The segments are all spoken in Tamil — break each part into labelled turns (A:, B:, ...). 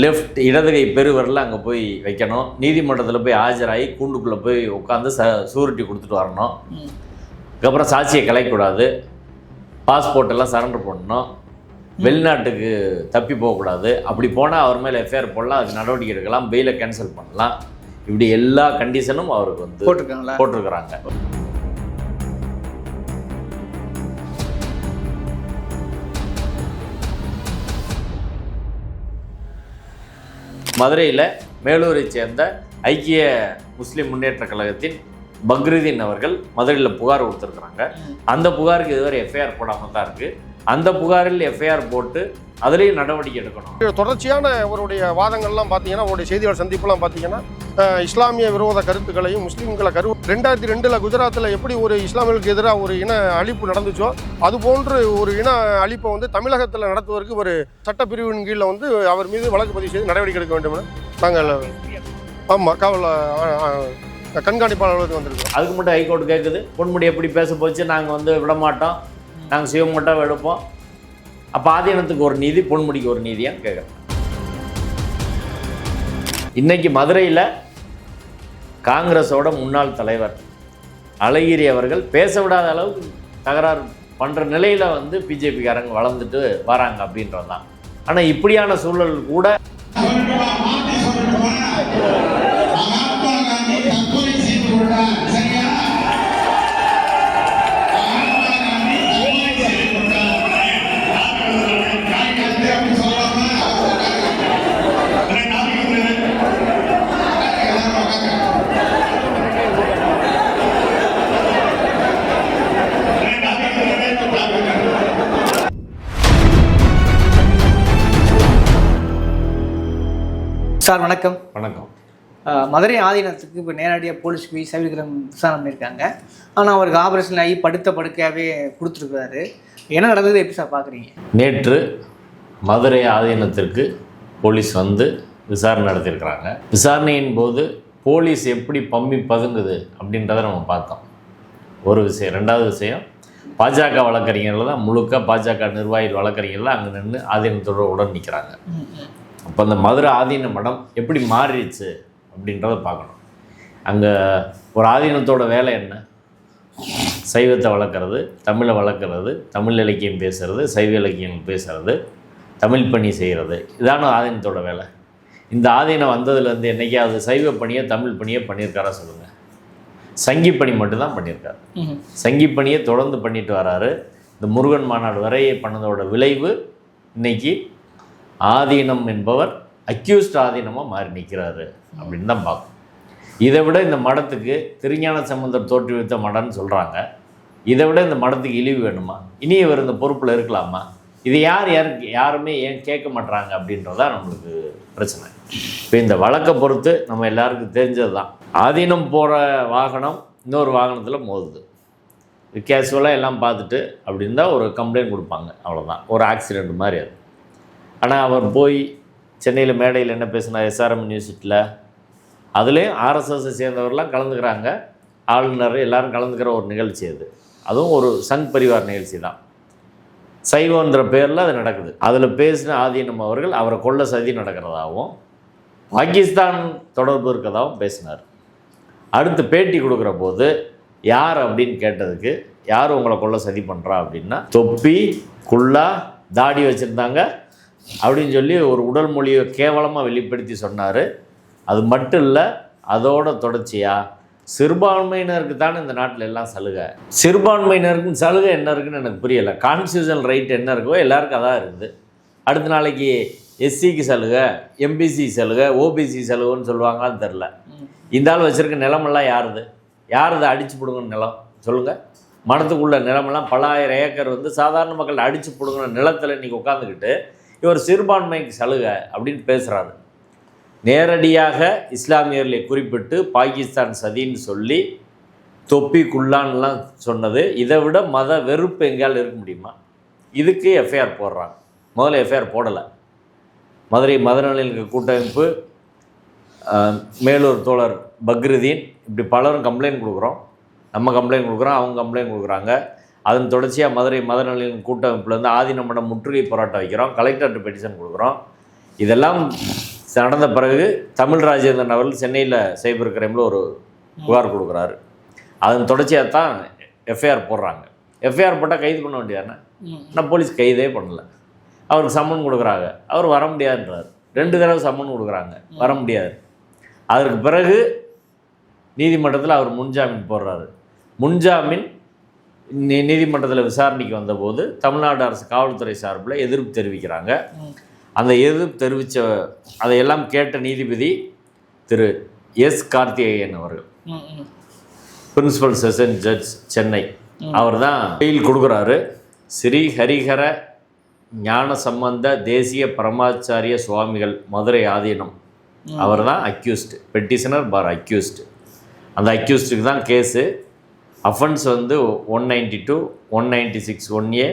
A: லெஃப்ட் இடதுகை பெருவரில் அங்கே போய் வைக்கணும். நீதிமன்றத்தில் போய் ஆஜராகி கூண்டுக்குள்ளே போய் உட்காந்து ச சூரிட்டி கொடுத்துட்டு வரணும். அதுக்கப்புறம் சாட்சியை கலைக்கக்கூடாது. பாஸ்போர்ட் எல்லாம் சரண்டர் பண்ணணும். வெளிநாட்டுக்கு தப்பி போகக்கூடாது. அப்படி போனால் அவர் மேலே எஃப்ஐஆர் போடலாம் அதுக்கு நடவடிக்கை எடுக்கலாம் பெயிலை கேன்சல் பண்ணலாம். இப்படி எல்லா கண்டிஷனும் அவருக்கு வந்து
B: போட்டிருக்காங்களா?
A: போட்டிருக்கிறாங்க. மதுரையில் மேலூரை சேர்ந்த ஐக்கிய முஸ்லிம் முன்னேற்ற கழகத்தின் பக்ருதீன் அவர்கள் மதுரையில் புகார் கொடுத்துருக்குறாங்க. அந்த புகாருக்கு இதுவரை எஃப்ஐஆர் போடாமல் தான் இருக்குது அந்த புகாரில் எஃப்ஐஆர் போட்டு அதுலேயும் நடவடிக்கை எடுக்கணும்.
C: தொடர்ச்சியான அவருடைய வாதங்கள்லாம் பார்த்தீங்கன்னா அவருடைய செய்தியாளர் சந்திப்புலாம் பார்த்தீங்கன்னா இஸ்லாமிய விரோத கருத்துக்களையும் முஸ்லீம்களை கரு ரெண்டாயிரத்தி ரெண்டில் குஜராத்தில் எப்படி ஒரு இஸ்லாமியர்களுக்கு எதிராக ஒரு இன அழிப்பு நடந்துச்சோ அது போன்று ஒரு இன அழிப்பை வந்து தமிழகத்தில் நடத்துவதற்கு ஒரு சட்டப்பிரிவின் கீழில் வந்து அவர் மீது வழக்கு பதிவு செய்து நடவடிக்கை எடுக்க வேண்டும் நாங்கள் ஆமாம் காவல் கண்காணிப்பாளர்களுக்கு வந்திருக்கோம்
A: அதுக்கு மட்டும் ஹைகோர்ட் கேட்குது பொன்முடி எப்படி பேச போச்சு நாங்கள் வந்து விட மாட்டோம் நாங்கள் சிவமட்டம் எடுப்போம் அப்போ ஆதீனத்துக்கு ஒரு நீதி பொன்முடிக்கு ஒரு நீதியான்னு கேட்குறேன் இன்னைக்கு மதுரையில் காங்கிரஸோட முன்னாள் தலைவர் அழகிரி அவர்கள் பேச விடாத அளவுக்கு தகராறு பண்ணுற நிலையில் வந்து பிஜேபிக்காரங்க வளர்ந்துட்டு வராங்க அப்படின்றது தான் ஆனால் இப்படியான சூழல் கூட
B: சார் வணக்கம்.
A: வணக்கம்.
B: மதுரை ஆதீனத்துக்கு இப்போ நேரடியாக போலீஸ் போய் சவிகிரம் விசாரணை பண்ணியிருக்காங்க ஆனால் அவருக்கு ஆபரேஷன் ஆகி படுத்த படுக்கையாகவே கொடுத்துருக்காரு என்ன நடந்தது? எப்படி சார் பார்க்குறீங்க
A: நேற்று மதுரை ஆதீனத்திற்கு போலீஸ் வந்து விசாரணை நடத்தியிருக்கிறாங்க. விசாரணையின் போது போலீஸ் எப்படி பம்மி பதுங்குது அப்படின்றத நம்ம பார்த்தோம். ஒரு விஷயம். ரெண்டாவது விஷயம் பாஜக வழக்கறிஞர்கள் தான் முழுக்க பாஜக நிர்வாகிகள் வழக்கறிஞர்கள் அங்கே நின்று ஆதீனத்தோட உடன் நிற்கிறாங்க அப்போ அந்த மதுரை ஆதீன மடம் எப்படி மாறிடுச்சு அப்படின்றத பார்க்கணும். அங்கே ஒரு ஆதீனத்தோட வேலை என்ன? சைவத்தை வளர்க்குறது தமிழை வளர்க்குறது தமிழ் இலக்கியம் பேசுறது சைவ இலக்கியம் பேசுறது தமிழ் பணி செய்கிறது இதான ஆதீனத்தோட வேலை. இந்த ஆதீனம் வந்ததுலேருந்து என்னைக்காவது சைவ பணியை தமிழ் பணியை பண்ணியிருக்காரா சொல்லுங்கள் சங்கி பணி மட்டும்தான் பண்ணியிருக்காரு. சங்கி பணியை தொடர்ந்து பண்ணிட்டு வராரு. இந்த முருகன் மாநாடு வரை பண்ணதோட விளைவு இன்னைக்கு ஆதீனம் என்பவர் அக்யூஸ்ட் ஆதீனமாக மாறி நிற்கிறாரு அப்படின்னு தான் பார்க்கும் இதை விட இந்த மடத்துக்கு திருஞான சம்பந்தர் தோற்றுவித்த மடம்னு சொல்கிறாங்க இதை விட இந்த மடத்துக்கு இழிவு வேணுமா? இனி இவர் இந்த பொறுப்பில் இருக்கலாமா? இது யார் யாருக்கு யாருமே ஏன் கேட்க மாட்றாங்க அப்படின்றதா நம்மளுக்கு பிரச்சனை. இப்போ இந்த வழக்கை பொறுத்து நம்ம எல்லாருக்கும் தெரிஞ்சது தான் ஆதீனம் போகிற வாகனம் இன்னொரு வாகனத்தில் மோதுது. கேஷுவலாக எல்லாம் பார்த்துட்டு அப்படின்னு தான் ஒரு கம்ப்ளைண்ட் கொடுப்பாங்க. அவ்வளோதான் ஒரு ஆக்சிடெண்ட் மாதிரி அது. ஆனால் அவர் போய் சென்னையில் மேடையில் என்ன பேசினார்? எஸ்ஆர்எம் யூனிவர்சிட்டியில் அதுலேயும் ஆர்எஸ்எஸ்ஸை சேர்ந்தவர்லாம் கலந்துக்கிறாங்க. ஆளுநர் எல்லாரும் கலந்துக்கிற ஒரு நிகழ்ச்சி அது. அதுவும் ஒரு சங் பரிவார் நிகழ்ச்சி தான். சைவன்ற பேரில் அது நடக்குது. அதில் பேசின ஆதீனம் அவர்கள் அவரை கொல்ல சதி நடக்கிறதாகவும் பாகிஸ்தான் தொடர்பு இருக்கதாகவும் பேசினார். அடுத்து பேட்டி கொடுக்குற போது யார் அப்படின்னு கேட்டதுக்கு யார் உங்களை கொல்ல சதி பண்ணுறா அப்படின்னா தொப்பி குள்ளா தாடி வச்சுருந்தாங்க. அப்படின்னு சொல்லி ஒரு உடல் மொழியை கேவலமாக வெளிப்படுத்தி சொன்னார். அது மட்டும் இல்லை அதோட தொடர்ச்சியாக சிறுபான்மையினருக்கு தானே இந்த நாட்டில் எல்லாம் சலுகை. சிறுபான்மையினருக்கு சலுகை என்ன இருக்குன்னு எனக்கு புரியலை. கான்ஸ்டியூஷன் ரைட் என்ன இருக்கோ எல்லாருக்கும் அதான் இருக்குது அடுத்த நாளைக்கு எஸ்சிக்கு சலுகை எம்பிசி சலுகை ஓபிசி சலுகைன்னு சொல்லுவாங்களான்னு தெரில இந்த ஆள் வச்சுருக்க நிலமெல்லாம் யாருது? யாருது அடிச்சு பிடுங்கன்னு நிலம்? சொல்லுங்கள் மனத்துக்குள்ள நிலமெல்லாம் பலாயிரம் ஏக்கர் வந்து சாதாரண மக்கள் அடிச்சு பிடுங்கின நிலத்தில் இன்றைக்கி உட்காந்துக்கிட்டு இவர் சிறுபான்மைக்கு சலுகை அப்படின்னு பேசுகிறாரு நேரடியாக இஸ்லாமியர்களை குறிப்பிட்டு பாகிஸ்தான் சதின்னு சொல்லி தொப்பி சொன்னது. இதை விட மத வெறுப்பு எங்கேயால் இருக்க முடியுமா? இதுக்கு எஃப்ஐஆர் போடுறாங்க. முதல்ல எஃப்ஐஆர் போடலை. மதுரை மதநலின் கூட்டமைப்பு மேலூர் தோழர் பக்ருதீன் இப்படி பலரும் கம்ப்ளைண்ட் கொடுக்குறோம். நம்ம கம்ப்ளைண்ட் கொடுக்குறோம் அவங்க கம்ப்ளைண்ட் கொடுக்குறாங்க. அதன் தொடர்ச்சியாக மதுரை மதநலின் கூட்டமைப்புலேருந்து ஆதீன மடம் முற்றுகை போராட்டம் வைக்கிறோம். கலெக்டர்கிட்ட பெட்டிஷன் கொடுக்குறோம். இதெல்லாம் நடந்த பிறகு தமிழ் ராஜேந்திரன் அவர்கள் சென்னையில் சைபர் கிரைமில் ஒரு புகார் கொடுக்குறாரு. அதன் தொடர்ச்சியாக தான் எஃப்ஐஆர் போடுறாங்க. எஃப்ஐஆர் போட்டால் கைது பண்ண வேண்டியதானே. ஆனால் போலீஸ் கைதே பண்ணல. அவருக்கு சம்மன் கொடுக்குறாங்க. அவர் வர முடியாதுன்றார். ரெண்டு தடவை சம்மன் கொடுக்குறாங்க. வர முடியாது. அதற்கு பிறகு நீதிமன்றத்தில் அவர் முன்ஜாமீன் போடுறாரு. முன்ஜாமீன் நீ நீதிமன்றத்தில் விசாரணைக்கு வந்தபோது தமிழ்நாடு அரசு காவல்துறை சார்பில் எதிர்ப்பு தெரிவிக்கிறாங்க. அந்த எதிர்ப்பு தெரிவித்த அதையெல்லாம் கேட்ட நீதிபதி திரு எஸ் கார்த்திகேயன் அவர்கள். Principal session judge Chennai. அவர் தான் பெயில் கொடுக்குறாரு. ஸ்ரீ ஹரிஹர ஞான சம்பந்த தேசிய பரமாச்சாரிய சுவாமிகள் மதுரை ஆதீனம். அவர் தான் அக்யூஸ்டு பெட்டிஷனர் பார் அக்யூஸ்டு அந்த அக்யூஸ்டுக்கு தான் கேஸு அஃபென்ஸ் வந்து one ninety two one ninety six one A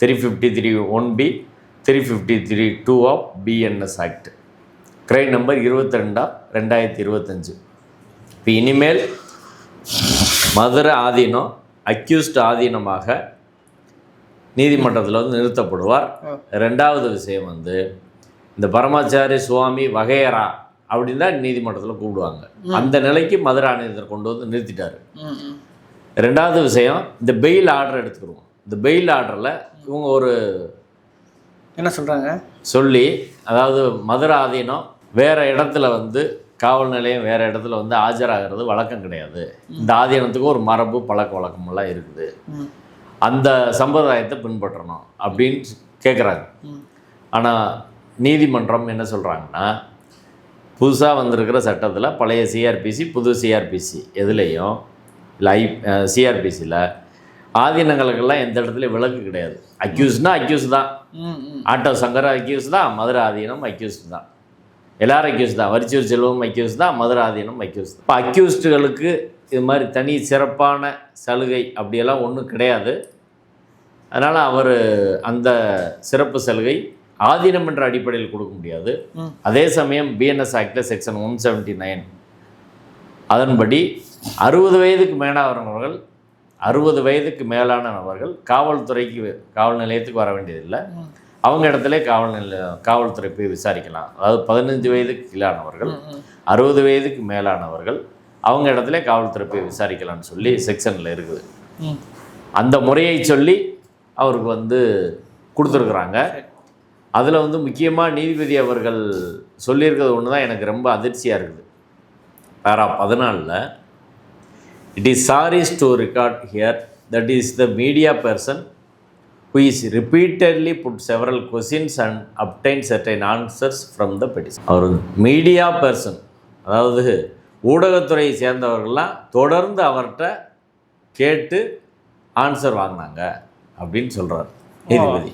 A: three fifty three one B three fifty three two of BNS act crime number இருபத்தி ரெண்டா ரெண்டாயிரத்தி இருபத்தஞ்சு. இப்போ இனிமேல் மதுரை ஆதீனம் அக்யூஸ்ட் ஆதீனமாக நீதிமன்றத்தில் வந்து நிறுத்தப்படுவார். ரெண்டாவது விஷயம் வந்து இந்த பரமாச்சாரி சுவாமி வகையரா அப்படின்னு தான் நீதிமன்றத்தில் கூப்பிடுவாங்க. அந்த நிலைக்கு மதுரை ஆணையத்தில் கொண்டு வந்து நிறுத்திட்டாரு. ரெண்டாவது விஷயம் இந்த பெயில் ஆர்டர் எடுத்துக்கிடுவோம் இந்த பெயில் ஆர்டரில் இவங்க ஒரு
B: என்ன சொல்கிறாங்க
A: சொல்லி அதாவது மதுரை ஆதீனம் வேறு இடத்துல வந்து காவல் நிலையம் வேறு இடத்துல வந்து ஆஜராகிறது வழக்கம் கிடையாது. இந்த ஆதீனத்துக்கு ஒரு மரபு பழக்க வழக்கமெல்லாம் இருக்குது. அந்த சம்பிரதாயத்தை பின்பற்றணும் அப்படின்னு கேட்குறாங்க. ஆனால் நீதிமன்றம் என்ன சொல்கிறாங்கன்னா புதுசாக வந்திருக்கிற சட்டத்தில் பழைய சிஆர்பிசி புது சிஆர்பிசி எதுலேயும் இல்லை ஐ சிஆர்பிசியில் ஆதீனங்களுக்கெல்லாம் எந்த இடத்துலையும் விலக்கு கிடையாது. அக்யூஸ்னா அக்யூஸ் தான். ஆட்டோ சங்கர அக்யூஸ் தான் மதுரை ஆதீனம் அக்யூஸ் தான். எல்லாரும் அக்யூஸ் தான். வரிச்சூர் செல்வம் அக்யூஸ் தான் மதுரை ஆதீனம் அக்யூஸ் தான். இப்போ அக்யூஸ்டுகளுக்கு இது மாதிரி தனி சிறப்பான சலுகை அப்படியெல்லாம் ஒன்றும் கிடையாது. அதனால் அவர் அந்த சிறப்பு சலுகை ஆதீனம் என்ற அடிப்படையில் கொடுக்க முடியாது. அதே சமயம் பிஎன்எஸ் ஆக்டில் செக்ஷன் ஒன் செவன்ட்டி நைன் அதன்படி அறுபது வயதுக்கு மேலானவர்கள் அறுபது வயதுக்கு மேலான நபர்கள் காவல்துறைக்கு காவல் நிலையத்துக்கு வர வேண்டியதில்லை. அவங்க இடத்துல காவல் நிலைய காவல்துறை போய் விசாரிக்கலாம் அதாவது பதினஞ்சு வயதுக்கு கீழானவர்கள். அறுபது வயதுக்கு மேலானவர்கள் அவங்க இடத்துல காவல்துறை போய் விசாரிக்கலாம்னு சொல்லி செக்ஷனில் இருக்குது. அந்த முறையை சொல்லி அவருக்கு வந்து கொடுத்துருக்குறாங்க அதில் வந்து முக்கியமாக நீதிபதி அவர்கள் சொல்லியிருக்கிறது ஒன்று தான் எனக்கு ரொம்ப அதிர்ச்சியாக இருக்குது பேரா பதினாலில் it is sorry's to record here that is the media person who is repeatedly put several questions and obtained certain answers from the petition. அவர் மீடியா பர்சன் அதாவது ஊடகத்துறையை சேர்ந்தவர்கள்லாம் தொடர்ந்து அவர்கிட்ட கேட்டு ஆன்சர் வாங்கினாங்க அப்படின்னு சொல்கிறார் நீதிபதி.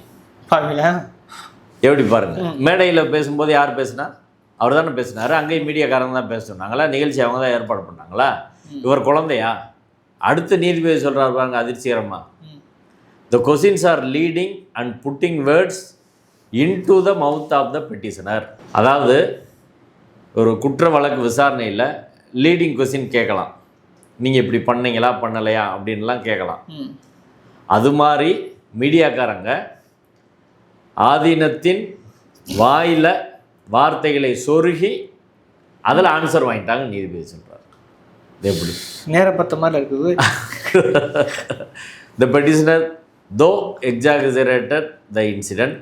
A: எப்படி பாருங்க. மேடையில் பேசும்போது யார் பேசுனா? அவர் தானே பேசினாரு. அங்கேயும் மீடியாக்காரங்க தான் பேச சொன்னாங்களா? நிகழ்ச்சி அவங்க தான் ஏற்பாடு பண்ணாங்களா? இவர் குழந்தையா? அடுத்த நீதிபதி சொல்கிறார் பாருங்க அதிர்ச்சிகரமா.
B: ம்.
A: The questions are leading and putting words into the mouth of the petitioner அதாவது ஒரு குற்ற வழக்கு விசாரணையில் லீடிங் கொஸ்டின் கேட்கலாம். நீங்கள் இப்படி பண்ணீங்களா பண்ணலையா அப்படின்லாம் கேட்கலாம். அது மாதிரி மீடியாக்காரங்க ஆதீனத்தின் வாயில் வார்த்தைகளை சொருகி அதில் ஆன்சர் வாங்கிட்டாங்க நீதிபதி சொல்கிறார் எப்படி
B: நேரப்பத்த மாதிரி இருக்குது.
A: The petitioner, though exaggerated the incident,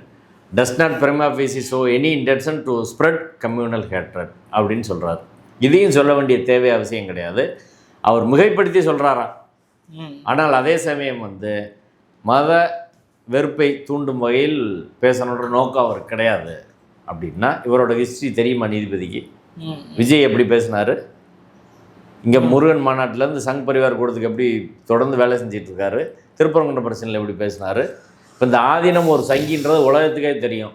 A: does not prima facie show any intention to spread communal hatred அப்படின்னு சொல்கிறார் இதையும் சொல்ல வேண்டிய தேவை அவசியம் கிடையாது. அவர் மிகைப்படுத்தி சொல்கிறாராம்
B: ம்.
A: ஆனால் அதே சமயம் வந்து மத வெறுப்பை தூண்டும் வகையில் பேசணுன்ற நோக்கம் அவர் கிடையாது. அப்படின்னா இவரோட ஹிஸ்ட்ரி தெரியுமா நீதிபதிக்கு. விஜய் எப்படி பேசினாரு? இங்கே முருகன் மாநாட்டிலேருந்து சங் பரிவார் கூடத்துக்கு எப்படி தொடர்ந்து வேலை செஞ்சிட்டு இருக்காரு திருப்பரங்குன்ற பிரச்சனையில் எப்படி பேசினாரு இப்போ இந்த ஆதீனம் ஒரு சங்கின்றது உலகத்துக்கே தெரியும்.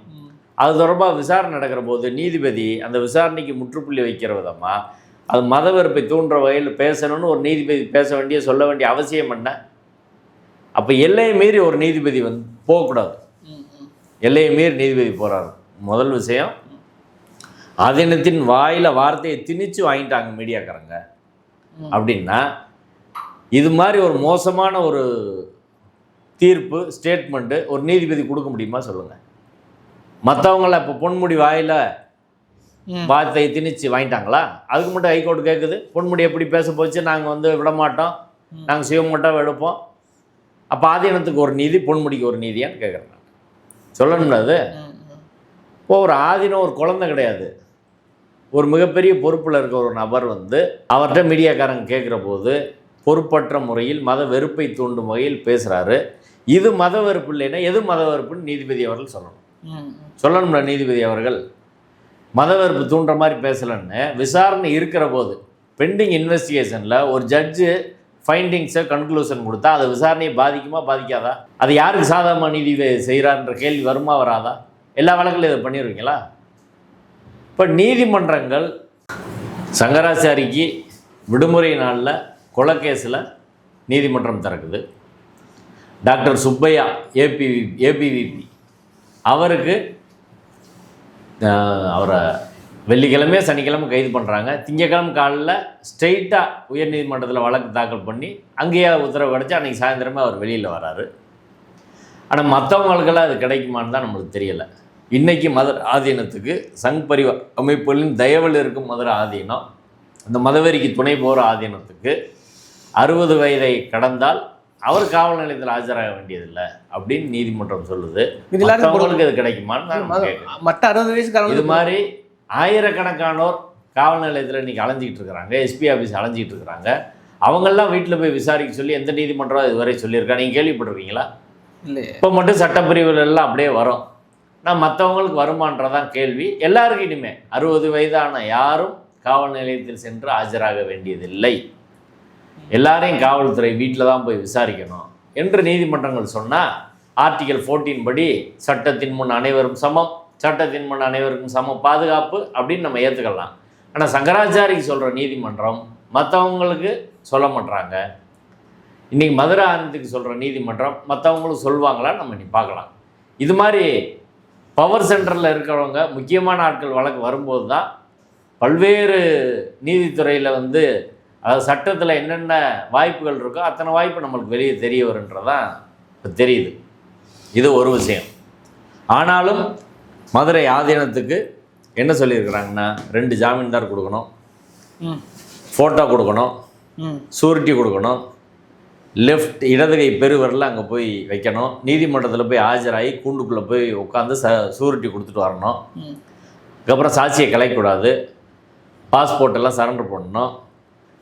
A: அது தொடர்பாக விசாரணை நடக்கிற போது நீதிபதி அந்த விசாரணைக்கு முற்றுப்புள்ளி வைக்கிற விதமாக அது மத வெறுப்பை தூண்டுற வகையில் பேசணும்னு ஒரு நீதிபதி பேச வேண்டிய சொல்ல வேண்டிய அவசியம் என்ன? அப்போ எல்லையை மீறி ஒரு நீதிபதி வந்து போகக்கூடாது. எல்லையை மீறி நீதிபதி போகிறார் முதல் விஷயம் ஆதீனத்தின் வாயில் வார்த்தையை திணிச்சு வாங்கிட்டாங்க மீடியாக்காரங்க. அப்படின்னா இது மாதிரி ஒரு மோசமான ஒரு தீர்ப்பு ஸ்டேட்மெண்ட்டு ஒரு நீதிபதி கொடுக்க முடியுமா சொல்லுங்கள் மற்றவங்கள இப்போ பொன்முடி வாயில. வார்த்தையை திணிச்சு வாங்கிட்டாங்களா? அதுக்கு மட்டும் ஹைகோர்ட் கேட்குது பொன்முடி எப்படி பேச போச்சு? நாங்கள் வந்து விட மாட்டோம் நாங்கள் சிவம் மட்டும் எடுப்போம். அப்போ ஆதீனத்துக்கு ஒரு நீதி பொன்முடிக்கு ஒரு நீதியான்னு கேட்குறேன் சொல்லணும்ல அது. இப்போ ஒரு ஆதீனம் ஒரு குழந்தை கிடையாது. ஒரு மிகப்பெரிய பொறுப்பில் இருக்க ஒரு நபர் வந்து அவர்கிட்ட மீடியாக்காரங்க கேட்குற போது பொறுப்பற்ற முறையில் மத வெறுப்பை தூண்டும் வகையில் பேசுகிறாரு இது மத வெறுப்பு இல்லைன்னா எது மத வெறுப்புன்னு நீதிபதி அவர்கள் சொல்லணும். சொல்லணும்ல நீதிபதி அவர்கள். மத வெறுப்பு தூண்டுற மாதிரி பேசலன்னு விசாரணை இருக்கிற போது பெண்டிங் இன்வெஸ்டிகேஷனில் ஒரு ஜட்ஜு ஃபைண்டிங்ஸை கன்க்ளூஷன் கொடுத்தா அது விசாரணையை பாதிக்குமா பாதிக்காதா? அது யாருக்கு சாதகமாக நீதி செய்கிறான்ற கேள்வி வருமா வராதா? எல்லா வழக்கிலும் இதை பண்ணிடுவீங்களா இப்போ நீதிமன்றங்கள் சங்கராச்சாரிக்கு விடுமுறை நாளில் கொலைக்கேஸில் நீதிமன்றம் திறக்குது. டாக்டர் சுப்பையா ஏபி ஏபிவிபி அவருக்கு அவரை வெள்ளிக்கிழமை சனிக்கிழமை கைது பண்ணுறாங்க திங்கக்கிழமை காலையில் ஸ்ட்ரெயிட்டாக உயர்நீதிமன்றத்தில் வழக்கு தாக்கல் பண்ணி அங்கேயே உத்தரவு கிடச்சி அன்றைக்கி சாயந்தரமே அவர் வெளியில் வராரு. ஆனால் மற்றவங்களுக்கெல்லாம் அது கிடைக்குமான்னு தான் நம்மளுக்கு தெரியலை. இன்றைக்கி மதுரை ஆதீனத்துக்கு சங் பரிவார் அமைப்புகளின் தயவில் இருக்கும் மதுரை ஆதீனம் இந்த மதவெறிக்கு துணை போகிற ஆதீனத்துக்கு அறுபது வயதை கடந்தால் அவர் காவல் நிலையத்தில் ஆஜராக வேண்டியதில்லை அப்படின்னு நீதிமன்றம் சொல்லுது. மற்றவங்களுக்கு இது கிடைக்குமான்னு
B: மற்ற அறுபது வயசுக்காரங்க
A: இது மாதிரி ஆயிரக்கணக்கானோர் காவல் நிலையத்தில் இன்றைக்கி அலைஞ்சிக்கிட்டு இருக்கிறாங்க எஸ்பி ஆஃபீஸ் அலைஞ்சிக்கிட்டு இருக்கிறாங்க. அவங்கெல்லாம் வீட்டில் போய் விசாரிக்க சொல்லி எந்த நீதிமன்றம் இதுவரை சொல்லியிருக்கா? நீங்கள் கேள்விப்பட்டிருக்கீங்களா
B: இல்லையே.
A: இப்போ மட்டும் சட்டப்பிரிவுகள் எல்லாம் அப்படியே வரும். நான் மற்றவங்களுக்கு வருமானதான் கேள்வி. எல்லாருக்கும் இனிமே அறுபது வயதான யாரும் காவல் நிலையத்தில் சென்று ஆஜராக வேண்டியதில்லை. எல்லாரையும் காவல்துறை வீட்டில் தான் போய் விசாரிக்கணும் என்று நீதிமன்றங்கள் சொன்னால் ஆர்டிகல் 14 படி சட்டத்தின் முன் அனைவரும் சமம் சட்டத்தின் முன் அனைவருக்கும் சம பாதுகாப்பு அப்படின்னு நம்ம ஏற்றுக்கலாம் ஆனால் சங்கராச்சாரிக்கு சொல்கிற நீதிமன்றம் மற்றவங்களுக்கு சொல்ல மாட்டாங்க இன்றைக்கி மதுரை ஆனந்துக்கு சொல்கிற நீதிமன்றம் மற்றவங்களும் சொல்லுவாங்களா நம்ம நீ பார்க்கலாம். இது மாதிரி பவர் சென்டரில் இருக்கிறவங்க முக்கியமான ஆட்கள் வழக்கு வரும்போது தான் பல்வேறு நீதித்துறையில் வந்து அதாவது சட்டத்தில் என்னென்ன வாய்ப்புகள் இருக்கோ அத்தனை வாய்ப்பு நம்மளுக்கு வெளியே தெரிய வருன்றதான் இப்போ தெரியுது. இது ஒரு விஷயம். ஆனாலும் மதுரை ஆதீனத்துக்கு என்ன சொல்லியிருக்கிறாங்கன்னா ரெண்டு ஜாமீன்தார் கொடுக்கணும். ஃபோட்டோ கொடுக்கணும். சூரிட்டி கொடுக்கணும். லெஃப்ட் இடதுகை பெருவரில் அங்கே போய் வைக்கணும். நீதிமன்றத்தில் போய் ஆஜராகி கூண்டுக்குள்ளே போய் உட்காந்து ச சூரிட்டி கொடுத்துட்டு வரணும். அதுக்கப்புறம் சாட்சியை கலைக்கக்கூடாது. பாஸ்போர்ட் எல்லாம் சரண்டர் பண்ணணும்.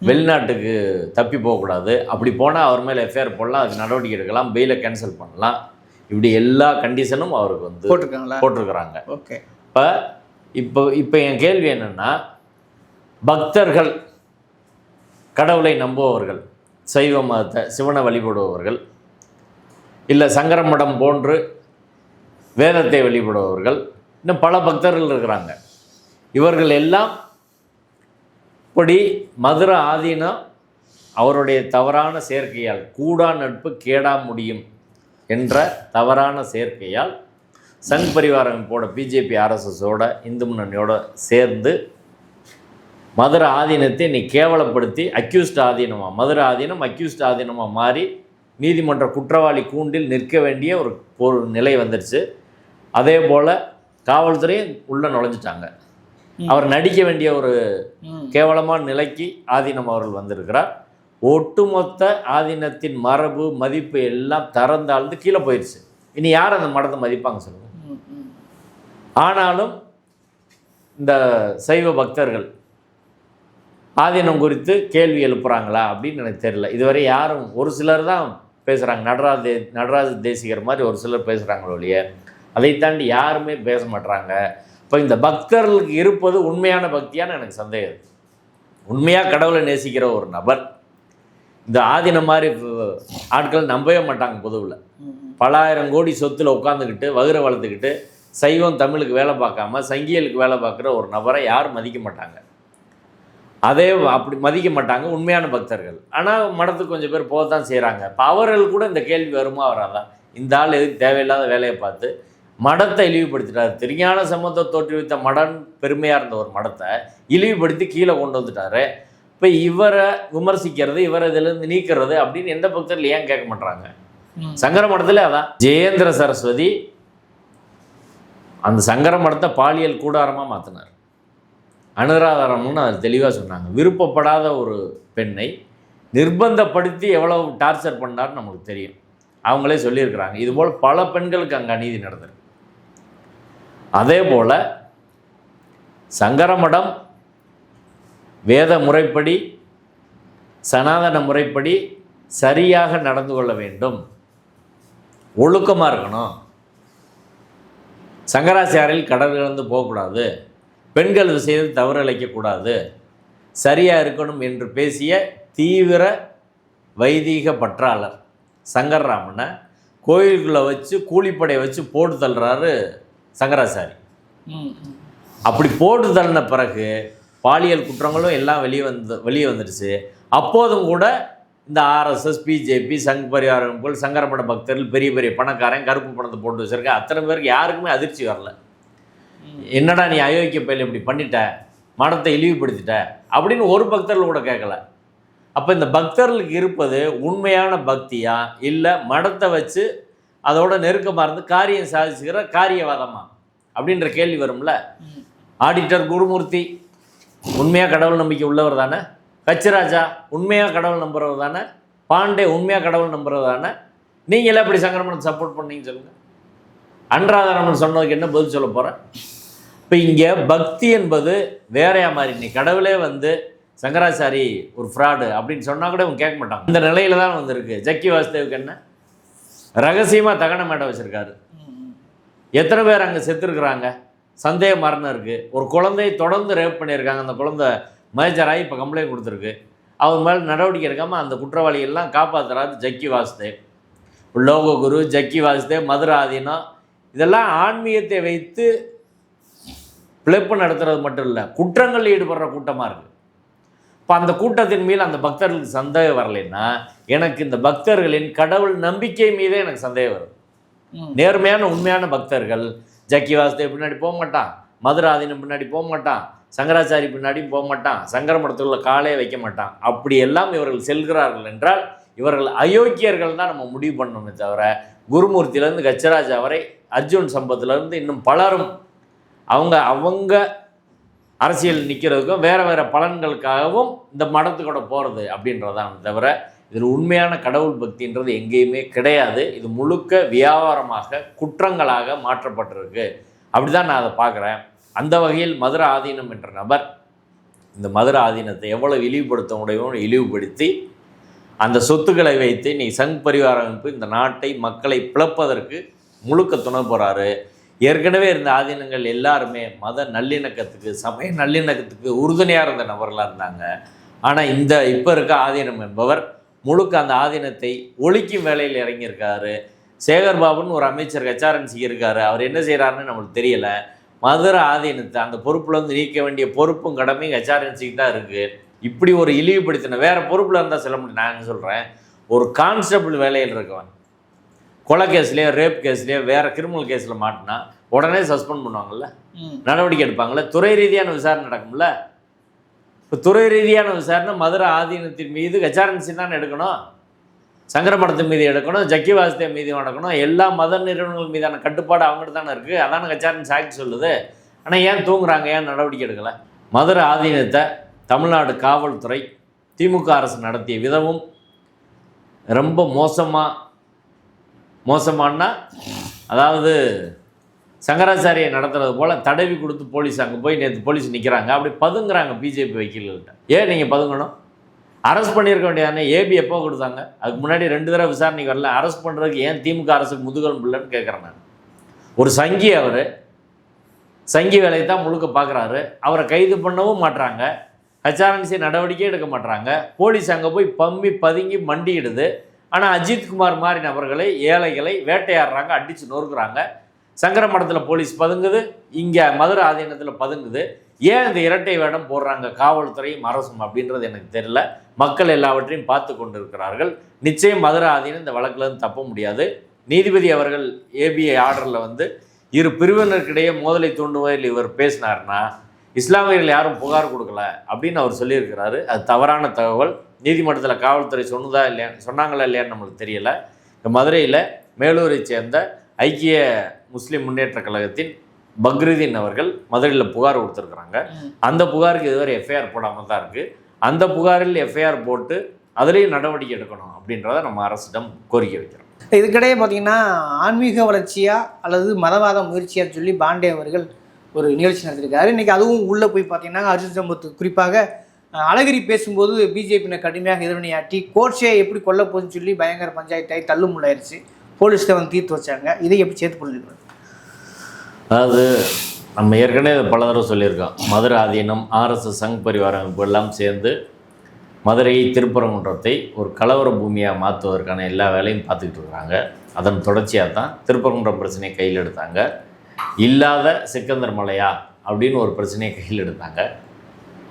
A: வெளிநாட்டுக்கு தப்பி போகக்கூடாது. அப்படி போனால் அவர் மேலே எஃப்ஐஆர் போடலாம். அதுக்கு நடவடிக்கை எடுக்கலாம். பெயிலை கேன்சல் பண்ணலாம். இப்படி எல்லா கண்டிஷனும் அவருக்கு வந்து
B: போட்டிருக்காங்களா?
A: போட்டிருக்கிறாங்க.
B: ஓகே.
A: இப்போ இப்போ இப்போ என் கேள்வி என்னென்னா பக்தர்கள் கடவுளை நம்புபவர்கள் சைவ மதத்தை சிவனை வழிபடுபவர்கள். இல்லை சங்கரமடம் போன்று வேதத்தை வழிபடுபவர்கள். இன்னும் பல பக்தர்கள் இருக்கிறாங்க. இவர்கள் எல்லாம் இப்படி மதுரை ஆதீனம் அவருடைய தவறான சேர்க்கையால் கூடா நட்பு கேடா முடியும் என்ற தவறான சேர்க்கையால் சங் பரிவாரம் அமைப்போட பிஜேபி ஆர்எஸ்எஸோட இந்து முன்னணியோட சேர்ந்து மதுரை ஆதீனத்தை இன்னைக்கு கேவலப்படுத்தி அக்யூஸ்ட் ஆதீனமாக மதுரை ஆதீனம் அக்யூஸ்ட் ஆதீனமாக மாறி நீதிமன்ற குற்றவாளி கூண்டில் நிற்க வேண்டிய ஒரு ஒரு நிலை வந்துருச்சு அதே போல் காவல்துறையும் உள்ளே நுழைஞ்சிட்டாங்க. அவர் நடிக்க வேண்டிய ஒரு கேவலமான நிலைக்கு ஆதீனம் அவர்கள் வந்திருக்கிறார். ஒட்டுமொத்த ஆதீனத்தின் மரபு மதிப்பு எல்லாம் தரந்தாழ்ந்து கீழே போயிடுச்சு இனி யார் அந்த மடத்தை மதிப்பாங்க சொல்லுங்க?
B: ம் ம்.
A: ஆனாலும் இந்த சைவ பக்தர்கள் ஆதீனம் குறித்து கேள்வி எழுப்புறாங்களா அப்படின்னு எனக்கு தெரியல. இதுவரை யாரும் ஒரு சிலர் தான் பேசுகிறாங்க நடராஜ் தே நடராஜ தேசிகர் மாதிரி ஒரு சிலர் பேசுகிறாங்களோ ஒழிய அதை தாண்டி யாருமே பேச மாட்றாங்க. இப்போ இந்த பக்தர்களுக்கு இருப்பது உண்மையான பக்தியான்னு எனக்கு சந்தேகம். உண்மையாக கடவுளை நேசிக்கிற ஒரு நபர் இந்த ஆதீனம் மாதிரி ஆட்கள் நம்பவே மாட்டாங்க பொதுவில். பல ஆயிரம் கோடி சொத்தில் உட்காந்துக்கிட்டு வகுரை வளர்த்துக்கிட்டு சைவம் தமிழுக்கு வேலை பார்க்காம சங்கியலுக்கு வேலை பார்க்குற ஒரு நபரை யாரும் மதிக்க மாட்டாங்க. அதே அப்படி மதிக்க மாட்டாங்க உண்மையான பக்தர்கள். ஆனால் மடத்துக்கு கொஞ்சம் பேர் போக தான் செய்கிறாங்க இப்போ அவர்கள் கூட இந்த கேள்வி வருமா வராதா? இந்த ஆள் எதுக்கு தேவையில்லாத வேலையை பார்த்து மடத்தை இழிவுபடுத்திட்டார். திருஞான சம்பந்தத்தை தோற்றுவித்த மடன் பெருமையாக இருந்த ஒரு மடத்தை இழிவுபடுத்தி கீழே கொண்டு வந்துட்டாரு. இப்போ இவரை விமர்சிக்கிறது இவரை இதிலேருந்து நீக்கிறது அப்படின்னு எந்த பக்தர்கள் ஏன் கேட்க மாட்டாங்க சங்கர மடத்துல அதான். ஜெயேந்திர சரஸ்வதி அந்த சங்கர மடத்தை பாலியல் கூடாரமாக மாற்றினார் அனுராதாரம்னு அது தெளிவாக சொன்னாங்க. விருப்பப்படாத ஒரு பெண்ணை நிர்பந்தப்படுத்தி எவ்வளவு டார்ச்சர் பண்ணார்னு நமக்கு தெரியும். அவங்களே சொல்லியிருக்கிறாங்க. இதுபோல் பல பெண்களுக்கு அங்கே அநீதி நடந்திருக்கு. அதே போல் சங்கரமடம் வேத முறைப்படி சனாதன முறைப்படி சரியாக நடந்து கொள்ள வேண்டும். ஒழுக்கமாக இருக்கணும். சங்கராச்சாரியில் கடல் இழந்து போகக்கூடாது. பெண்கள் விஷயத்தில் தவறு இழைக்கக்கூடாது சரியாக இருக்கணும் என்று பேசிய தீவிர வைதீக பற்றாளர் சங்கர்ராமனை கோயிலுக்குள்ளே வச்சு கூலிப்படையை வச்சு போட்டு தள்ளுறாரு சங்கராச்சாரி. அப்படி போட்டு தள்ளின பிறகு பாலியல் குற்றங்களும் எல்லாம் வெளியே வந்து வெளியே வந்துடுச்சு. அப்போதும் கூட இந்த ஆர்எஸ்எஸ் பிஜேபி சங் பரிவார அமைப்புகள் சங்கரமட பக்தர்கள் பெரிய பெரிய பணக்காரன் கருப்பு பணத்தை போட்டு வச்சுருக்கேன் அத்தனை பேருக்கு யாருக்குமே அதிர்ச்சி வரல. என்னடா நீ அயோக்கிய பயில் இப்படி பண்ணிட்ட? மடத்தை இழிவுபடுத்திட்ட? அப்படின்னு ஒரு பக்தர்கள் கூட கேட்கல. அப்போ இந்த பக்தர்களுக்கு இருப்பது உண்மையான பக்தியா? இல்லை மடத்தை வச்சு அதோட நெருக்கமாக இருந்து காரியம் சாதிச்சுக்கிற காரியவாதமா? அப்படின்ற கேள்வி வரும்ல. ஆடிட்டர் குருமூர்த்தி உண்மையாக கடவுள் நம்பிக்கை உள்ளவர் தானே. கச்சிராஜா உண்மையாக கடவுள் நம்புறவர் தானே. பாண்டே உண்மையாக கடவுள் நம்புறவர் தானே. நீங்களே அப்படி சங்கரமணன் சப்போர்ட் பண்ணீங்கன்னு சொல்லுங்கள் அன்றாதாரமன் சொன்னதுக்கு என்ன பதில் சொல்ல போகிறேன் இப்போ இங்கே பக்தி என்பது வேறையா மாதிரி நீ கடவுளே வந்து சங்கராச்சாரி ஒரு ஃப்ராடு அப்படின்னு சொன்னால் கூட இவங்க கேட்க மாட்டாங்க இந்த நிலையில தான் வந்திருக்கு. ஜக்கி வாசுதேவுக்கு என்ன? ரகசியமாக தகன மேடை வச்சுருக்காரு. எத்தனை பேர் அங்கே செத்துருக்குறாங்க? சந்தேக மரணம் இருக்குது ஒரு குழந்தையை தொடர்ந்து ரேப் பண்ணியிருக்காங்க. அந்த குழந்தை மேஜராகி இப்போ கம்ப்ளைண்ட் கொடுத்துருக்கு. அவர் மேலே நடவடிக்கை எடுக்காமல் அந்த குற்றவாளிகள்லாம் காப்பாற்றுறாரு ஜக்கி வாசுதேவ். லோக குரு ஜக்கி வாசுதேவ் மதுரை ஆதீனம் இதெல்லாம் ஆன்மீகத்தை வைத்து பிழைப்பு நடத்துறது மட்டும் இல்லை குற்றங்களில் ஈடுபடுற கூட்டமாக இருக்குது இப்போ அந்த கூட்டத்தின் மீது அந்த பக்தர்களுக்கு சந்தேகம் வரலைன்னா எனக்கு இந்த பக்தர்களின் கடவுள் நம்பிக்கை மீதே எனக்கு சந்தேகம் வரும். நேர்மையான உண்மையான பக்தர்கள் ஜக்கி வாசுதேவ் பின்னாடி போக மாட்டான் மதுராதீனம் பின்னாடி போக மாட்டான் சங்கராச்சாரி பின்னாடியும் போக மாட்டான் சங்கர மடத்துக்குள்ள காலே வைக்க மாட்டான். அப்படி எல்லாம் இவர்கள் செல்கிறார்கள் என்றால் இவர்கள் அயோக்கியர்கள் தான் நம்ம முடிவு பண்ணணுமே தவிர குருமூர்த்தியிலேருந்து கச்சராஜா வரை அர்ஜுன் சம்பத்துலேருந்து இன்னும் பலரும் அவங்க அவங்க அரசியல் நிற்கிறதுக்கும் வேறு வேறு பலன்களுக்காகவும் இந்த மடத்துக்கூட போகிறது அப்படின்றதான் தவிர இதில் உண்மையான கடவுள் பக்தின்றது எங்கேயுமே கிடையாது. இது முழுக்க வியாபாரமாக குற்றங்களாக மாற்றப்பட்டிருக்கு. அப்படி தான் நான் அதை பார்க்குறேன். அந்த வகையில் மதுரை ஆதீனம் என்ற நபர் இந்த மதுரை ஆதீனத்தை எவ்வளவு இழிவுபடுத்த முடியுமோ இழிவுபடுத்தி அந்த சொத்துக்களை வைத்து நீ சங் பரிவார அமைப்பு இந்த நாட்டை மக்களை பிளப்பதற்கு முழுக்க துணை போகிறாரு ஏற்கனவே இருந்த ஆதீனங்கள் எல்லாருமே மத நல்லிணக்கத்துக்கு சமய நல்லிணக்கத்துக்கு உறுதுணையாக இருந்த நபர்களாக இருந்தாங்க. ஆனால் இந்த இப்போ இருக்க ஆதீனம் என்பவர் முழுக்க அந்த ஆதீனத்தை ஒழிக்கும் வேலையில் இறங்கியிருக்காரு. சேகர் பாபுன்னு ஒரு அமைச்சர் ஹெச்ஆர்என்சி இருக்கார். அவர் என்ன செய்கிறாருன்னு நம்மளுக்கு தெரியலை. மதுரை ஆதீனத்தை அந்த பொறுப்புலேருந்து நீக்க வேண்டிய பொறுப்பும் கடமையும் ஹெச்ஆர்என்சிக்கு தான் இருக்குது இப்படி ஒரு இழிவுபடுத்தின வேறு பொறுப்பில் இருந்தால் சொல்ல முடியும். நான் என்ன சொல்கிறேன் ஒரு கான்ஸ்டபிள் வேலையில் இருக்கவன். கொலை கேஸ்லேயோ ரேப் கேஸ்லேயோ வேற கிரிமினல் கேஸில் மாட்டினா உடனே சஸ்பெண்ட் பண்ணுவாங்கல்ல?
B: ம்.
A: நடவடிக்கை எடுப்பாங்கல்ல? துறை ரீதியான விசாரணை நடக்கும்ல? இப்போ துறை ரீதியான விசாரணை மதுரை ஆதீனத்தின் மீது ஹெச்ஆர்என்சி தான் எடுக்கணும்? சங்கரமடத்தின் மீது எடுக்கணும் ஜக்கி வாசுதேவ் மீது நடக்கணும். எல்லா மத நிறுவனங்கள் மீதான கட்டுப்பாடு அவங்ககிட்ட தானே இருக்குது அதான ஹெச்ஆர்என்சி ஆக்ட் சொல்லுது. ஆனால் ஏன் தூங்குறாங்க? ஏன் நடவடிக்கை எடுக்கலை? மதுரை ஆதீனத்தை தமிழ்நாடு காவல்துறை திமுக அரசு நடத்திய விதமும் ரொம்ப மோசமாக மோசமானா அதாவது சங்கராச்சாரியை நடத்துறது போல் தடவி கொடுத்து போலீஸ் அங்கே போய் நேற்று போலீஸ் நிற்கிறாங்க அப்படி பதுங்குறாங்க பிஜேபி வக்கீல்கிட்ட ஏன் நீங்கள் பதுங்கணும்? அரெஸ்ட் பண்ணியிருக்க வேண்டியதானே ஏபி எப்போ கொடுத்தாங்க? அதுக்கு முன்னாடி ரெண்டு தடவை விசாரணைக்கு வரல. அரெஸ்ட் பண்ணுறதுக்கு ஏன் திமுக அரசுக்கு முதுகெலும்பு இல்லைன்னு கேட்குறேன் நான். ஒரு சங்கி அவர் சங்கி வேலையை தான் முழுக்க பார்க்குறாரு அவரை கைது பண்ணவும் மாட்டுறாங்க ஹெச்ஆர்என்சி நடவடிக்கை எடுக்க மாட்டுறாங்க போலீஸ் அங்கே போய் பம்பி பதுங்கி மண்டியிடுது. ஆனால் அஜித்குமார் மாதிரி நபர்களை ஏழைகளை வேட்டையாடுறாங்க அடித்து நொறுக்குறாங்க. சங்கர மடத்தில் போலீஸ் பதுங்குது இங்கே மதுரை ஆதீனத்தில் பதுங்குது. ஏன் இந்த இரட்டை வேடம் போடுறாங்க காவல்துறையும் அரசும் அப்படின்றது எனக்கு தெரியல. மக்கள் எல்லாவற்றையும் பார்த்து கொண்டிருக்கிறார்கள். நிச்சயம் மதுரை ஆதீனம் இந்த வழக்கில் தப்ப முடியாது. நீதிபதி அவர்கள் ஏபிஐ ஆர்டரில் வந்து இரு பிரிவினருக்கிடையே மோதலை தூண்டுவதில் இவர் பேசினார்னா இஸ்லாமியர்கள் யாரும் புகார் கொடுக்கல அப்படின்னு அவர் சொல்லியிருக்கிறாரு. அது தவறான தகவல். நீதிமன்றத்தில் காவல்துறை சொன்னதா இல்லையா சொன்னாங்களா இல்லையான்னு நம்மளுக்கு தெரியல. மதுரையில் மேலூரை சேர்ந்த ஐக்கிய முஸ்லிம் முன்னேற்ற கழகத்தின் பக்ருதீன் அவர்கள் மதுரையில் புகார் கொடுத்துருக்குறாங்க. அந்த புகாருக்கு இதுவரை எஃப்ஐஆர் போடாமல் தான் இருக்குது அந்த புகாரில் எஃப்ஐஆர் போட்டு அதுலேயும் நடவடிக்கை எடுக்கணும் அப்படின்றத நம்ம அரசிடம் கோரிக்கை வைக்கிறோம்.
B: இதுக்கிடையே பார்த்தீங்கன்னா ஆன்மீக வளர்ச்சியா அல்லது மதவாத முயற்சியா சொல்லி பாண்டே அவர்கள் ஒரு நிகழ்ச்சி நடத்திருக்காரு இன்னைக்கு அதுவும் உள்ளே போய் பார்த்தீங்கன்னா அர்ஜுன் சம்பத் குறிப்பாக அழகிரி பேசும்போது பிஜேபியினர் கடுமையாக எதிரணியாட்டி கோட்ஸே எப்படி கொல்ல போகுதுன்னு சொல்லி பயங்கர பஞ்சாயத்தாகி தள்ளுமுள்ளாயிருச்சு போலீஸ்கிட்ட வந்து தீர்த்து வச்சாங்க. இதை எப்படி சேர்த்து புரிஞ்சுக்கணும்?
A: அதாவது நம்ம ஏற்கனவே பல தடவை சொல்லியிருக்கோம். மதுரை ஆதீனம் ஆர்எஸ்எஸ் சங் பரிவார அமைப்பு எல்லாம் சேர்ந்து மதுரையை திருப்பரங்குன்றத்தை ஒரு கலவர பூமியாக மாற்றுவதற்கான எல்லா வேலையும் பார்த்துக்கிட்டு இருக்கிறாங்க. அதன் தொடர்ச்சியாக தான் திருப்பரங்குன்றம் பிரச்சனையை கையில் எடுத்தாங்க. இல்லாத சிக்கந்தர் மலையா அப்படின்னு ஒரு பிரச்சனையை கையில் எடுத்தாங்க.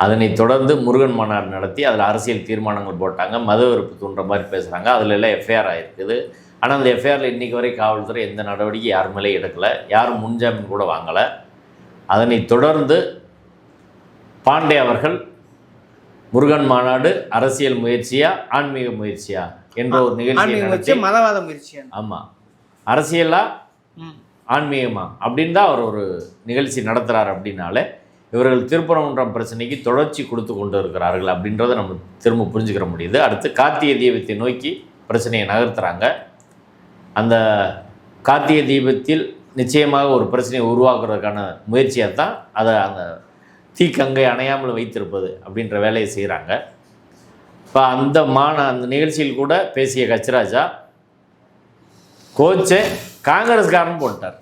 A: அதனைத் தொடர்ந்து முருகன் மாநாடு நடத்தி அதில் அரசியல் தீர்மானங்கள் போட்டாங்க. மத வெறுப்பு தூண்டுற மாதிரி பேசுகிறாங்க அதில் எல்லாம் எஃப்ஐஆர் ஆகிருக்குது ஆனால் அந்த எஃப்ஐஆரில் இன்றைக்கி வரை காவல்துறை எந்த நடவடிக்கை யார் மேலே எடுக்கலை. யாரும் முன்ஜாமீன் கூட வாங்கலை. அதனைத் தொடர்ந்து பாண்டே அவர்கள் முருகன் மாநாடு அரசியல் முயற்சியா ஆன்மீக முயற்சியா என்ற ஒரு
B: முயற்சி மதவாத முயற்சியா?
A: ஆமாம் அரசியலா ஆன்மீகமா? அப்படின்னு தான் அவர் ஒரு நிகழ்ச்சி நடத்துகிறார் அப்படின்னாலே இவர்கள் திருப்பரங்குன்றம் பிரச்சனைக்கு தொடர்ச்சி கொடுத்து கொண்டு இருக்கிறார்கள் அப்படின்றத நம்ம திரும்ப புரிஞ்சுக்கிற முடியுது. அடுத்து கார்த்திகை தீபத்தை நோக்கி பிரச்சனையை நகர்த்துறாங்க. அந்த கார்த்திகை தீபத்தில் நிச்சயமாக ஒரு பிரச்சனையை உருவாக்குறதுக்கான முயற்சியாக தான் அதை அந்த தீக்கங்கை அணையாமல் வைத்திருப்பது அப்படின்ற வேலையை செய்கிறாங்க இப்போ அந்த மான அந்த நிகழ்ச்சியில் கூட பேசிய கச்சிராஜா கோச்சை காங்கிரஸ்காரன் போட்டார்.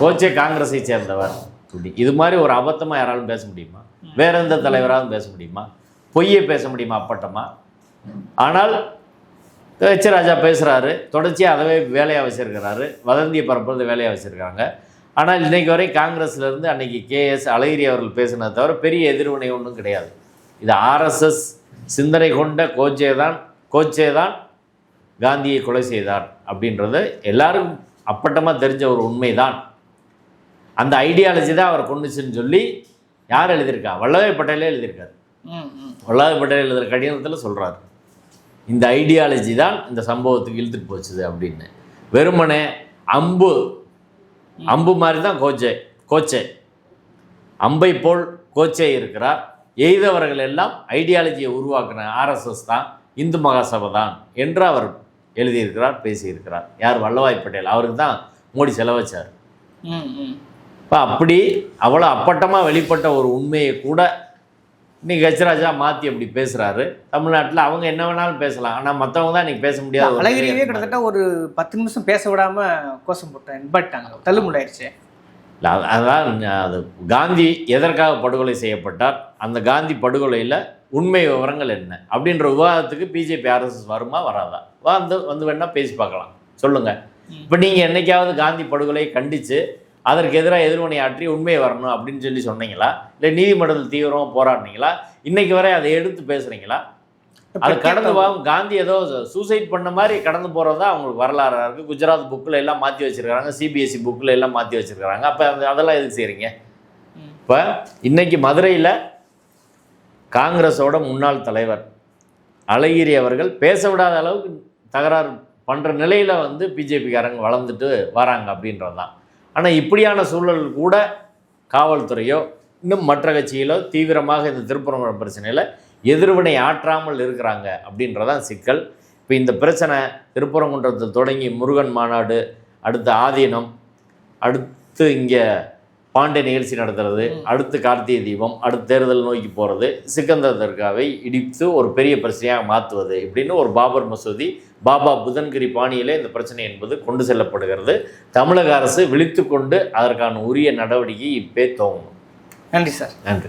A: கோச்சே காங்கிரஸை சேர்ந்தவர். இப்படி இது மாதிரி ஒரு அபத்தமாக யாராலும் பேச முடியுமா? வேற எந்த தலைவராலும் பேச முடியுமா? பொய்யை பேச முடியுமா? அப்பட்டமா? ஆனால் எச் ராஜா பேசுகிறாரு தொடர்ச்சியாக அதவே வேலையாக வச்சிருக்கிறாரு வதந்தியை பரப்புறது வேலையாக வச்சுருக்காங்க ஆனால் இன்னைக்கு வரை காங்கிரஸ்ல இருந்து அன்னைக்கு கேஎஸ் அழகிரி அவர்கள் பேசினதை தவிர பெரிய எதிர்வினை ஒன்றும் கிடையாது. இது ஆர்எஸ்எஸ் சிந்தனை கொண்ட கோச்சே தான் கோச்சே தான் காந்தியை கொலை செய்தார் அப்படின்றது எல்லாரும் அப்பட்டமாக தெரிஞ்ச ஒரு உண்மைதான். அந்த ஐடியாலஜி தான் அவர் கொண்டுச்சுன்னு சொல்லி யார் எழுதியிருக்கா? வல்லபாய் பட்டேலே எழுதியிருக்காரு. வல்லபாய் பட்டேல் எழுதுகிற கடிதத்தில் சொல்கிறார் இந்த ஐடியாலஜி தான் இந்த சம்பவத்துக்கு இழுத்துட்டு போச்சுது அப்படின்னு. வெறுமனே அம்பு அம்பு மாதிரி தான் கோச்சே கோச்சே. அம்பை போல் கோச்சே இருக்கிறார். எய்தவர்கள் எல்லாம் ஐடியாலஜியை உருவாக்கின ஆர்எஸ்எஸ் தான் இந்து மகாசபை தான் என்று அவர் எழுதியிருக்கிறார் பேசியிருக்கிறார். யார்? வல்லபாய் பட்டேல். அவருக்கு தான் மோடி செலவச்சார் இப்போ அப்படி அவ்வளோ அப்பட்டமாக வெளிப்பட்ட ஒரு உண்மையை கூட இன்னைக்கு கச்சராஜா மாற்றி அப்படி பேசுகிறாரு தமிழ்நாட்டில் அவங்க என்ன வேணாலும் பேசலாம். ஆனால் மற்றவங்க தான் இன்னைக்கு பேச முடியாது ஒரு
B: அழகிரியே
A: பெரிய
B: கிட்டத்தட்ட ஒரு பத்து நிமிஷம் பேச விடாம கோஷம் போட்டேன். பட்டாங்க
A: அது- அதான் அது காந்தி எதற்காக படுகொலை செய்யப்பட்டார்? அந்த காந்தி படுகொலையில் உண்மை விவரங்கள் என்ன? அப்படின்ற விவாதத்துக்கு பிஜேபி ஆர்எஸ்எஸ் வருமா வராதா? வந்து வந்து வேணால் பேசி பார்க்கலாம். சொல்லுங்கள் இப்போ நீங்கள் என்னைக்காவது காந்தி படுகொலையை கண்டித்து அதற்கு எதிராக எதிர்வினை ஆற்றி உண்மையை வரணும் அப்படின்னு சொல்லி சொன்னீங்களா? இல்லை நீதிமன்றத்தில் தீவிரமாக போராடினீங்களா? இன்னைக்கு வரை அதை எடுத்து பேசுகிறீங்களா அது கடந்து காந்தி ஏதோ சூசைட் பண்ண மாதிரி கடந்து போகிறது தான் அவங்களுக்கு வரலாறாக இருக்குது குஜராத் புக்கில் எல்லாம் மாற்றி வச்சிருக்காங்க சிபிஎஸ்சி புக்கில் எல்லாம் மாற்றி வச்சிருக்காங்க அப்போ அதெல்லாம் எதுக்கு செய்கிறீங்க. இப்போ இன்னைக்கு மதுரையில் காங்கிரஸோட முன்னாள் தலைவர் அழகிரி அவர்கள் பேச விடாத அளவுக்கு தகராறு பண்ணுற நிலையில் வந்து பிஜேபிக்காரங்க வளர்ந்துட்டு வராங்க அப்படின்றது தான் ஆனால் இப்படியான சூழல் கூட காவல்துறையோ இன்னும் மற்ற கட்சிகளோ தீவிரமாக இந்த திருப்பரங்குன்றம் பிரச்சனையில் எதிர்வினை ஆற்றாமல் இருக்கிறாங்க அப்படின்றதான் சிக்கல். இப்போ இந்த பிரச்சனை திருப்பரங்குன்றத்தில் தொடங்கி முருகன் மாநாடு அடுத்து ஆதீனம் அடுத்து இங்கே பாண்டே நிகழ்ச்சி நடத்துறது அடுத்து கார்த்திகை தீபம் அடுத்து தேர்தல் நோக்கி போகிறது சிக்கந்தர் தர்காவை இடித்து ஒரு பெரிய பிரச்சனையாக மாற்றுவது இப்படின்னு ஒரு பாபர் மசூதி பாபா புதன்கிரி பாணியிலே இந்த பிரச்சனை என்பது கொண்டு செல்லப்படுகிறது. தமிழக அரசு விழித்து கொண்டு அதற்கான உரிய நடவடிக்கை இப்பே துவங்கணும்
B: நன்றி சார்.
A: நன்றி.